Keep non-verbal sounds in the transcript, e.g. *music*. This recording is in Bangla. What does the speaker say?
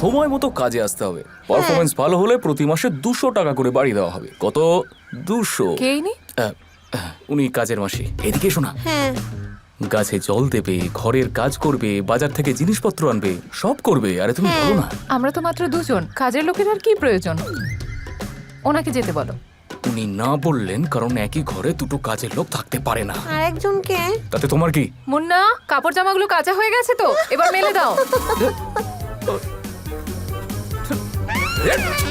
সময় মতো কাজে আসতে হবে। পারফরমেন্স ভালো হলে প্রতি মাসে দুশো টাকা করে বাড়ি দেওয়া হবে। কত? দুশো। কে ইনি উনি কাজের মাসি। এদিকে শোনা। হ্যাঁ। গাছে জল দেবে ঘরের কাজ করবে বাজার থেকে জিনিসপত্র আনবে সব করবে। আরে তুমি বলো না। আমরা তো মাত্র দুজন। কাজের লোকের আর কি প্রয়োজন? ওনাকে যেতে বলো। উনি না বললেন কারণ একই ঘরে দুটো কাজের লোক থাকতে পারে না। আর একজনকে? তাতে তোমার কি? মুন্না কাপড় জামাগুলো কাঁচা হয়ে গেছে তো। এবার মেলে দাও। *laughs* *laughs* Yes.